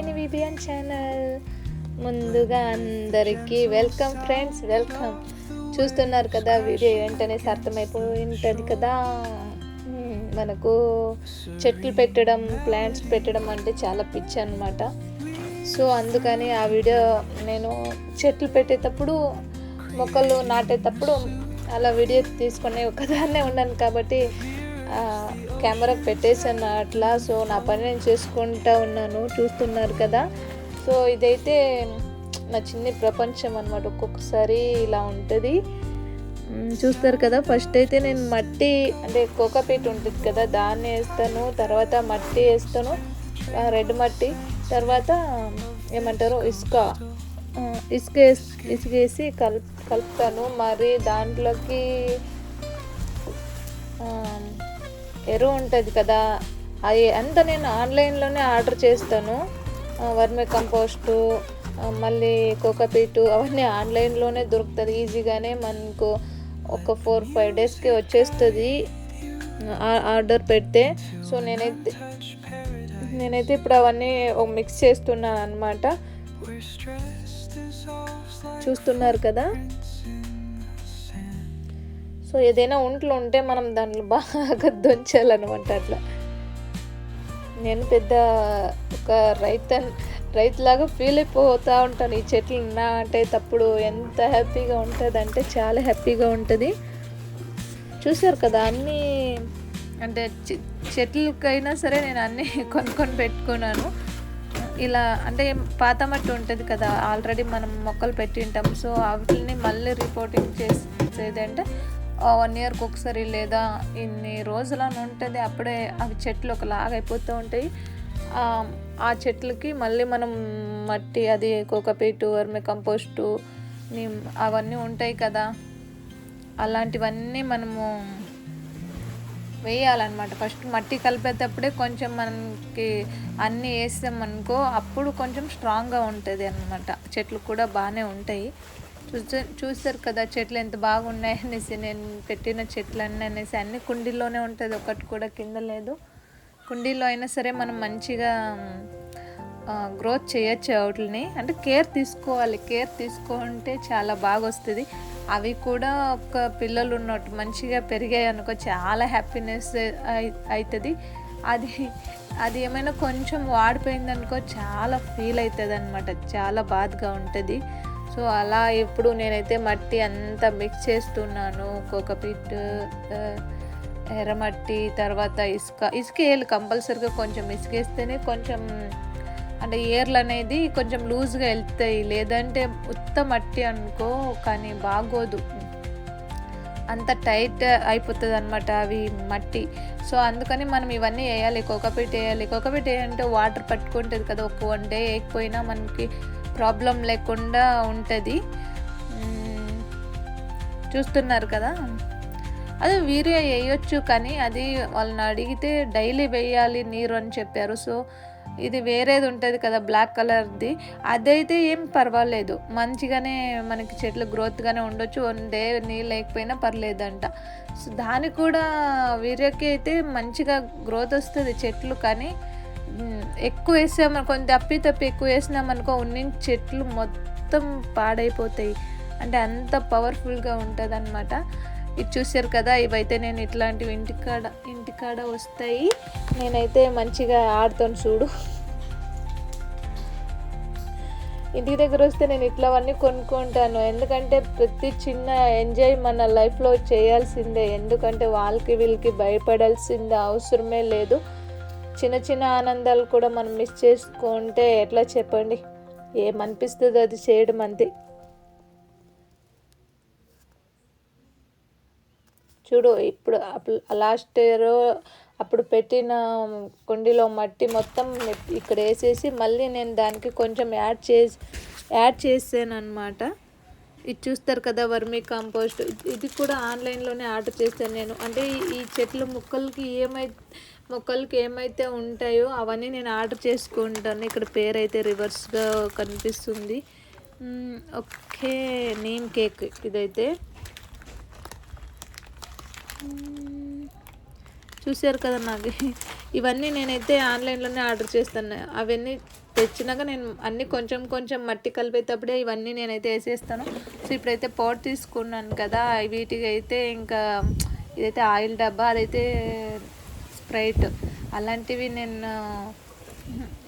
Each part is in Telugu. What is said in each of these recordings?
Friends welcome విబియన్ channel. ముందుగా అందరికీ వెల్కమ్ ఫ్రెండ్స్ వెల్కమ్. చూస్తున్నారు కదా వీడియో ఏంటనేసి అర్థమైపోయి ఉంటుంది కదా మనకు చెట్లు పెట్టడం ప్లాంట్స్ పెట్టడం అంటే చాలా పిచ్చి అనమాట సో అందుకని ఆ వీడియో నేను చెట్లు పెట్టేటప్పుడు మొక్కలు నాటేటప్పుడు అలా వీడియో తీసుకునే ఒకదాన్నే ఉన్నాను కాబట్టి కెమెరా కెమెరాకి పెట్టేసాను అట్లా. సో నా పని నేను చేసుకుంటా ఉన్నాను చూస్తున్నారు కదా. సో ఇదైతే నా చిన్న ప్రపంచం అనమాట ఒక్కొక్కసారి ఇలా ఉంటుంది. చూస్తారు కదా ఫస్ట్ అయితే నేను మట్టి అంటే కోకోపీట్ ఉంటుంది కదా దాన్ని వేస్తాను తర్వాత మట్టి వేస్తాను రెడ్ మట్టి తర్వాత ఏమంటారు ఇసుక. ఇసుక వేస్- ఇసుక వేసి కలుపుతాను. మరి దాంట్లోకి ఎరువు ఉంటుంది కదా. అది అంతా నేను ఆన్లైన్లోనే ఆర్డర్ చేస్తాను. వర్మి కంపోస్టు మళ్ళీ కోకపీటు అవన్నీ ఆన్లైన్లోనే దొరుకుతుంది. ఈజీగానే మనకు ఒక ఫోర్ ఫైవ్ డేస్కి వచ్చేస్తుంది. ఆర్డర్ పెడితే. సో నేనైతే నేనైతే ఇప్పుడు అవన్నీ మిక్స్ చేస్తున్నాను అనమాట చూస్తున్నారు కదా? సో ఏదైనా ఒంట్లో ఉంటే మనం దాంట్లో బాగా దొంచాలన్నమాట అట్లా. నేను పెద్ద ఒక రైతు రైతులాగా ఫీల్ అయిపోతూ ఉంటాను. ఈ చెట్లు తప్పుడు ఎంత హ్యాపీగా ఉంటుంది అంటే చాలా హ్యాపీగా ఉంటుంది. చూసారు కదా అన్నీ అంటే చె- చెట్లకైనా సరే నేను అన్నీ కొనుక్కొని పెట్టుకున్నాను. ఇలా అంటే పాత మట్టి ఉంటుంది కదా ఆల్రెడీ మనం మొక్కలు పెట్టి ఉంటాం. సో వాటిని మళ్ళీ రిపోర్టింగ్ చేసేదంటే వన్ ఇయర్కి ఒకసారి లేదా ఇన్ని రోజులని ఉంటుంది అప్పుడే అవి చెట్లు ఒకలాగా అయిపోతూ ఉంటాయి. ఆ, చెట్లకి మళ్ళీ మనం మట్టి అది కోకపీటు వర్మి కంపోస్టు అవన్నీ ఉంటాయి కదా. అలాంటివన్నీ మనము వేయాలన్నమాట. ఫస్ట్ మట్టి కలిపేటప్పుడే కొంచెం మనకి అన్నీ వేసామనుకో అప్పుడు కొంచెం స్ట్రాంగ్గా ఉంటుంది అన్నమాట. చెట్లు కూడా బాగానే ఉంటాయి. చూసే చూస్తారు కదా చెట్లు ఎంత బాగున్నాయి అనేసి. నేను పెట్టిన చెట్లు అన్నీ అనేసి అన్ని కుండీల్లోనే ఉంటుంది. ఒకటి కూడా కింద లేదు. కుండీలో అయినా సరే మనం మంచిగా గ్రోత్ చేయొచ్చు వాటిని. అంటే కేర్ తీసుకోవాలి. కేర్ తీసుకుంటే చాలా బాగా వస్తుంది. అవి కూడా ఒక పిల్లలు ఉన్నట్టు మంచిగా పెరిగాయి అనుకో చాలా హ్యాపీనెస్ అవుతుంది అది అది ఏమైనా కొంచెం వాడిపోయిందనుకో చాలా ఫీల్ అవుతుంది అనమాట చాలా బాధగా ఉంటుంది. సో అలా ఇప్పుడు నేనైతే మట్టి అంతా మిక్స్ చేస్తున్నాను. కోకపీట్ ఎర్రమట్టి తర్వాత ఇసుక. ఇసుక వేయాలి కంపల్సరీగా కొంచెం ఇసుక వేస్తేనే కొంచెం అంటే ఏర్లు అనేది కొంచెం లూజ్గా వెళ్తాయి. లేదంటే ఉత్త మట్టి అనుకో కానీ బాగోదు. అంత టైట్ అయిపోతుంది అనమాట అవి మట్టి. సో అందుకని మనం ఇవన్నీ వేయాలి కోకపీట్ వేయాలి. కోకపీట్ వేయాలంటే వాటర్ పట్టుకుంటుంది కదా ఒక వన్ డే వేయకపోయినా మనకి ప్రాబ్లం లేకుండా ఉంటుంది. చూస్తున్నారు కదా? అది వీరే వేయొచ్చు కానీ అది వాళ్ళని అడిగితే డైలీ వేయాలి నీరు అని చెప్పారు. సో ఇది వేరేది ఉంటుంది కదా బ్లాక్ కలర్ది. అదైతే ఏం పర్వాలేదు. మంచిగానే మనకి చెట్లు గ్రోత్గానే ఉండొచ్చు. వన్ డే నీళ్ళు లేకపోయినా పర్లేదంట. సో దానికి కూడా వీర్యకి అయితే మంచిగా గ్రోత్ వస్తుంది చెట్లు కానీ ఎక్కువ వేసామనుకో కొంచెం తప్పి తప్పి ఎక్కువ వేసినామనుకో ఉన్న చెట్లు మొత్తం పాడైపోతాయి. అంటే అంత పవర్ఫుల్గా ఉంటుంది అనమాట ఇది చూసారు కదా ఇవైతే నేను ఇట్లాంటివి ఇంటికాడ ఇంటికాడ వస్తాయి. నేనైతే మంచిగా ఆడుతాను చూడు. ఇంటి దగ్గర వస్తే నేను ఇట్లావన్నీ కొనుక్కుంటాను. ఎందుకంటే ప్రతి చిన్న ఎంజాయ్ మన లైఫ్లో చేయాల్సిందే. ఎందుకంటే వాళ్ళకి వీళ్ళకి భయపడాల్సిందే అవసరమే లేదు. చిన్న చిన్న ఆనందాలు కూడా మనం మిస్ చేసుకుంటే ఎట్లా చెప్పండి? ఏమనిపిస్తుందో అది చేయడం అంతే. చూడు ఇప్పుడు లాస్ట్ ఇయర్ అప్పుడు పెట్టిన కుండీలో మట్టి మొత్తం ఇక్కడ వేసేసి మళ్ళీ నేను దానికి కొంచెం యాడ్ చేసి యాడ్ చేసాను అనమాట ఇది చూస్తారు కదా వర్మీ కాంపోస్ట్. ఇది కూడా ఆన్లైన్లోనే ఆర్డర్ చేశాను నేను. అంటే ఈ- చెట్లు చెట్ల మొక్కలకి ఏమై మొక్కలకి ఏమైతే ఉంటాయో అవన్నీ నేను ఆర్డర్ చేసుకుంటాను. ఇక్కడ పేరు అయితే రివర్స్గా కనిపిస్తుంది. ఓకే నేమ్ కేక్ ఇదైతే. మ్మ్. చూశారు కదా నాకు ఇవన్నీ నేనైతే ఆన్లైన్లోనే ఆర్డర్ చేస్తాను. అవన్నీ తెచ్చినాక నేను అన్నీ కొంచెం కొంచెం మట్టి కలిపేటప్పుడే ఇవన్నీ నేనైతే వేసేస్తాను. సో ఇప్పుడైతే పోట్ తీసుకున్నాను కదా వీటికి అయితే ఇంకా ఇదైతే ఆయిల్ డబ్బా అదైతే స్ప్రైట్. అలాంటివి నేను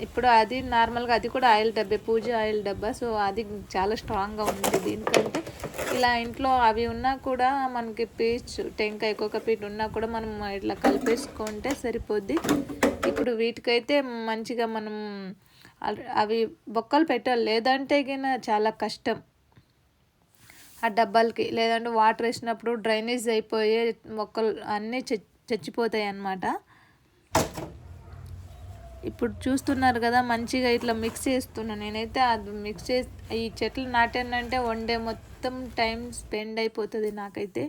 ఇప్పుడు అది నార్మల్గా అది కూడా ఆయిల్ డబ్బే పూజ ఆయిల్ డబ్బా. సో అది చాలా స్ట్రాంగ్గా ఉంది దీనికంటే. ఇలా ఇంట్లో అవి ఉన్నా కూడా మనకి పీచ్ టెంకాయ పీట్ ఉన్నా కూడా మనం ఇట్లా కలిపేసుకుంటే సరిపోద్ది. ఇప్పుడు వీటికైతే మంచిగా మనం అవి బొక్కలు పెట్టాలి. లేదంటే గిన చాలా కష్టం. ఆ డబ్బాలకి లేదంటే వాటర్ వేసినప్పుడు డ్రైనేజ్ అయిపోయే మొక్కలు అన్నీ చచ్చిపోతాయి అన్నమాట. ఇప్పుడు చూస్తున్నారు కదా మంచిగా ఇట్లా మిక్స్ చేస్తున్నాను నేనైతే అది మిక్స్ చేసి ఈ చెట్లు నాటానంటే వన్ డే మొత్తం టైం స్పెండ్ అయిపోతుంది నాకైతే.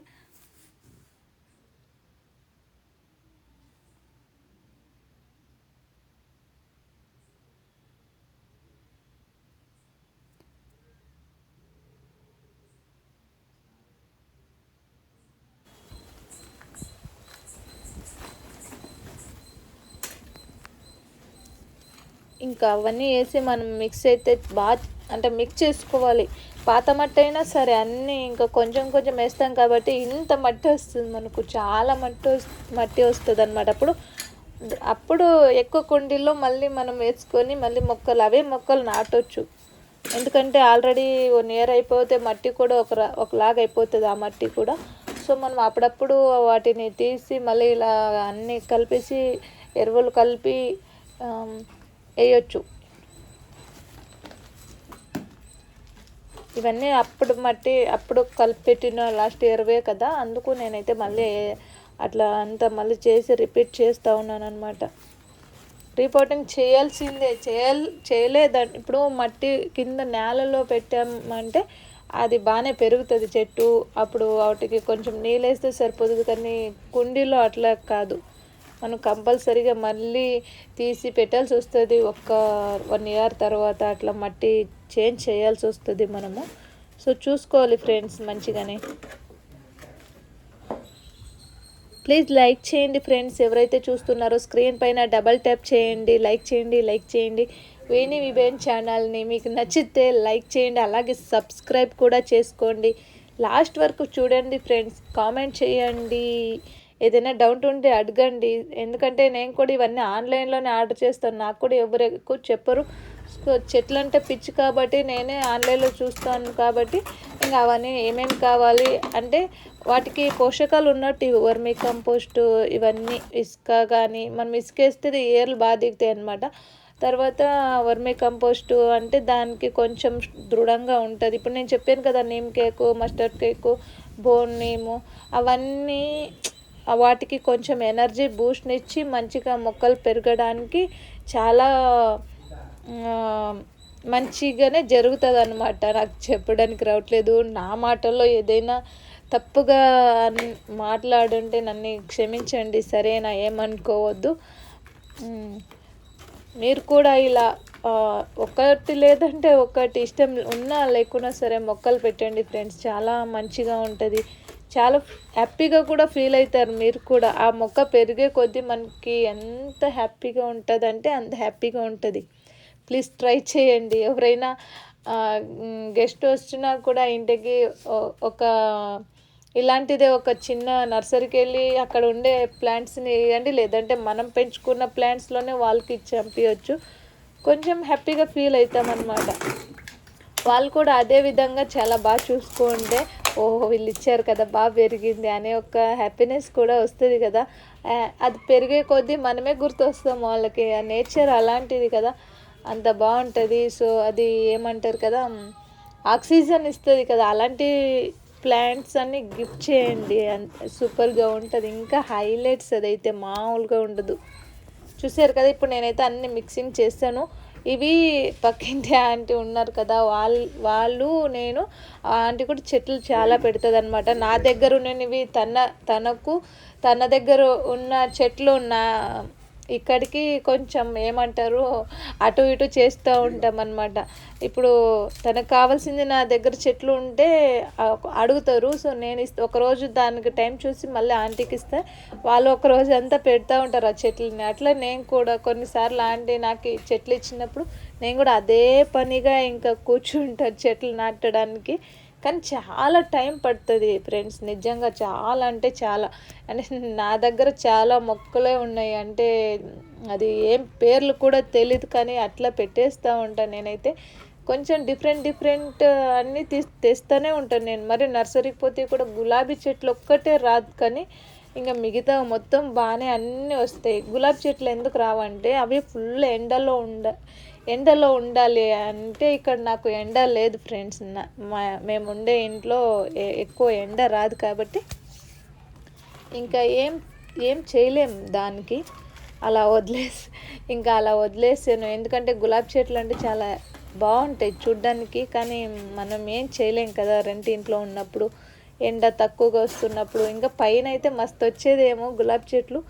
ఇంకా అవన్నీ వేసి మనం మిక్స్ అయితే బాగా అంటే మిక్స్ చేసుకోవాలి. పాత మట్టి అయినా సరే అన్నీ ఇంకా కొంచెం కొంచెం వేస్తాం కాబట్టి ఇంత మట్టి వస్తుంది మనకు. చాలా మట్టి మట్టి వస్తుంది అనమాట అప్పుడు అప్పుడు ఎక్కువ కుండీల్లో మళ్ళీ మనం వేసుకొని మళ్ళీ మొక్కలు అవే మొక్కలు నాటొచ్చు. ఎందుకంటే ఆల్రెడీ వన్ ఇయర్ అయిపోతే మట్టి కూడా ఒక ఒకలాగా అయిపోతుంది ఆ మట్టి కూడా. సో మనం అప్పుడప్పుడు వాటిని తీసి మళ్ళీ ఇలా అన్నీ కలిపేసి ఎరువులు కలిపి వేయచ్చు. ఇవన్నీ అప్పుడు మట్టి అప్పుడు కలిపెట్టిన లాస్ట్ ఇయర్వే కదా అందుకు నేనైతే మళ్ళీ అట్లా అంతా మళ్ళీ చేసి రిపీట్ చేస్తూ ఉన్నాను అనమాట రిపోర్టింగ్ చేయాల్సిందే చేయాలి చేయలేదండి ఇప్పుడు మట్టి కింద నేలలో పెట్టామంటే అది బాగానే పెరుగుతుంది చెట్టు. అప్పుడు వాటికి కొంచెం నీళ్ళు వేస్తే సరిపోతుంది కానీ కుండీలో అట్లా కాదు. మనం కంపల్సరీగా మళ్ళీ తీసి పెట్టాల్సి వస్తుంది. ఒక్క వన్ ఇయర్ తర్వాత అట్లా మట్టి చేంజ్ చేయాల్సి వస్తుంది మనము. సో చూసుకోవాలి ఫ్రెండ్స్ మంచిగానే. ప్లీజ్ లైక్ చేయండి ఫ్రెండ్స్. ఎవరైతే చూస్తున్నారో స్క్రీన్ పైన డబల్ ట్యాప్ చేయండి. లైక్ చేయండి లైక్ చేయండి. వేణి విబేన్ ఛానల్ని మీకు నచ్చితే లైక్ చేయండి. అలాగే సబ్స్క్రైబ్ కూడా చేసుకోండి. లాస్ట్ వరకు చూడండి ఫ్రెండ్స్. కామెంట్ చేయండి. ఏదైనా డౌట్ ఉంటే అడగండి. ఎందుకంటే నేను కూడా ఇవన్నీ ఆన్లైన్లోనే ఆర్డర్ చేస్తాను. నాకు కూడా ఎవరు ఎక్కువ చెప్పరు. చెట్లు అంటే పిచ్చి కాబట్టి నేనే ఆన్లైన్లో చూస్తాను కాబట్టి ఇంకా అవన్నీ ఏమేమి కావాలి అంటే వాటికి పోషకాలు ఉన్నట్టు వర్మీ కంపోస్ట్ ఇవన్నీ ఇసుక కానీ మనం ఇసుక వేస్తే ఏర్లు బాగా దిగుతాయి అనమాట తర్వాత వర్మీ కంపోస్టు అంటే దానికి కొంచెం దృఢంగా ఉంటుంది. ఇప్పుడు నేను చెప్పాను కదా neem cake mustard cake bone neem అవన్నీ వాటికి కొంచెం ఎనర్జీ బూస్ట్నిచ్చి మంచిగా మొక్కలు పెరగడానికి చాలా మంచిగానే జరుగుతుంది అనమాట నాకు చెప్పడానికి రావట్లేదు. నా మాటల్లో ఏదైనా తప్పుగా మాట్లాడుంటే నన్ను క్షమించండి. సరేనా? ఏమనుకోవద్దు. మీరు కూడా ఇలా ఒకటి లేదంటే ఒకటి ఇష్టం ఉన్నా లేకున్నా సరే మొక్కలు పెట్టండి ఫ్రెండ్స్. చాలా మంచిగా ఉంటుంది. చాలా హ్యాపీగా కూడా ఫీల్ అవుతారు. మీరు కూడా ఆ మొక్క పెరిగే కొద్దీ మనకి ఎంత హ్యాపీగా ఉంటుంది అంటే అంత హ్యాపీగా ఉంటుంది. ప్లీజ్ ట్రై చేయండి. ఎవరైనా గెస్ట్ వచ్చినా కూడా ఇంటికి ఒక ఇలాంటిదే ఒక చిన్న నర్సరీకి వెళ్ళి అక్కడ ఉండే ప్లాంట్స్ని వేయండి లేదంటే మనం పెంచుకున్న ప్లాంట్స్లోనే వాళ్ళకి చంపించవచ్చు కొంచెం హ్యాపీగా ఫీల్ అవుతాం అన్నమాట వాళ్ళు కూడా అదే విధంగా చాలా బాగా చూసుకుంటే ఓహో వీళ్ళు ఇచ్చారు కదా బాగా పెరిగింది అనే ఒక హ్యాపీనెస్ కూడా వస్తుంది కదా. అది పెరిగే కొద్దీ మనమే గుర్తొస్తాం వాళ్ళకి. ఆ నేచర్ అలాంటిది కదా అంత బాగుంటుంది. సో అది ఏమంటారు కదా ఆక్సిజన్ ఇస్తుంది కదా. అలాంటి ప్లాంట్స్ అన్ని గిఫ్ట్ చేయండి. సూపర్గా ఉంటుంది. ఇంకా హైలైట్స్ అదైతే మామూలుగా ఉండదు. చూసారు కదా ఇప్పుడు నేనైతే అన్ని మిక్సింగ్ చేస్తాను. ఇవి పక్కింటి ఆంటీ ఉన్నారు కదా వాళ్ళు వాళ్ళు నేను ఆంటీ కూడా చెట్లు చాలా పెడుతుంది అనమాట నా దగ్గర ఉన్నవి తన తనకు తన దగ్గర ఉన్న చెట్లు నా ఇక్కడికి కొంచెం ఏమంటారు అటు ఇటు చేస్తూ ఉంటాం అనమాట ఇప్పుడు తనకు కావాల్సింది నా దగ్గర చెట్లు ఉంటే అడుగుతారు. సో నేను ఇస్తే ఒకరోజు దానికి టైం చూసి మళ్ళీ ఆంటీకి ఇస్తే. వాళ్ళు ఒకరోజు అంతా పెడతా ఉంటారు ఆ చెట్లని. అట్లా నేను కూడా కొన్నిసార్లు ఆంటీ నాకు చెట్లు ఇచ్చినప్పుడు నేను కూడా అదే పనిగా ఇంకా కూర్చుంటాను చెట్లు నాటడానికి. కానీ చాలా టైం పడుతుంది ఫ్రెండ్స్. నిజంగా చాలా అంటే చాలా. అంటే నా దగ్గర చాలా మొక్కలే ఉన్నాయి. అంటే అది ఏం పేర్లు కూడా తెలియదు కానీ అట్లా పెట్టేస్తూ ఉంటాను నేనైతే. కొంచెం డిఫరెంట్ డిఫరెంట్ అన్నీ తీ తెస్తూనే ఉంటాను నేను. మరి నర్సరీకి పోతే కూడా గులాబీ చెట్లు ఒక్కటే రాదు కానీ ఇంకా మిగతా మొత్తం బాగానే అన్నీ వస్తాయి. గులాబీ చెట్లు ఎందుకు రావంటే అవి ఫుల్ ఎండలో ఉండ ఎండలో ఉండాలి అంటే ఇక్కడ నాకు ఎండ లేదు ఫ్రెండ్స్. మా మేము ఉండే ఇంట్లో ఎక్కువ ఎండ రాదు కాబట్టి ఇంకా ఏం ఏం చేయలేం దానికి. అలా వదిలేసి ఇంకా అలా వదిలేసాను. ఎందుకంటే గులాబీ చెట్లు అంటే చాలా బాగుంటాయి చూడ్డానికి కానీ మనం ఏం చేయలేం కదా రెంట్ ఇంట్లో ఉన్నప్పుడు. ఎండ తక్కువగా వస్తున్నప్పుడు. ఇంకా పైన అయితే మస్తు వచ్చేదేమో గులాబీ చెట్లు.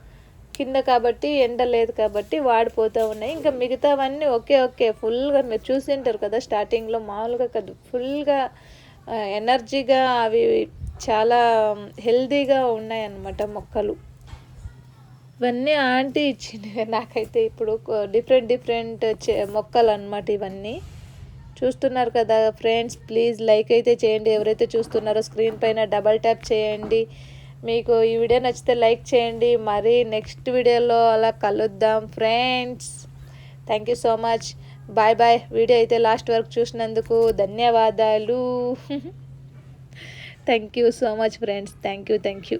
కింద కాబట్టి ఎండ లేదు కాబట్టి వాడిపోతూ ఉన్నాయి. ఇంకా మిగతావన్నీ ఓకే ఓకే. ఫుల్గా మీరు చూసి ఉంటారు కదా స్టార్టింగ్లో మామూలుగా కదా. ఫుల్గా ఎనర్జీగా అవి చాలా హెల్దీగా ఉన్నాయన్నమాట మొక్కలు. ఇవన్నీ ఆంటీ ఇచ్చినవి నాకైతే ఇప్పుడు డిఫరెంట్ డిఫరెంట్ మొక్కలు అనమాట ఇవన్నీ. చూస్తున్నారు కదా ఫ్రెండ్స్ ప్లీజ్ లైక్ అయితే చేయండి. ఎవరైతే చూస్తున్నారో స్క్రీన్ పైన డబల్ ట్యాప్ చేయండి. మీకు ఈ వీడియో నచ్చితే లైక్ చేయండి. మరి నెక్స్ట్ వీడియోలో అలా కలుద్దాం friends. Thank you so much bye bye video అయితే లాస్ట్ వరకు చూసినందుకు ధన్యవాదాలు. Thank you so much friends thank you thank you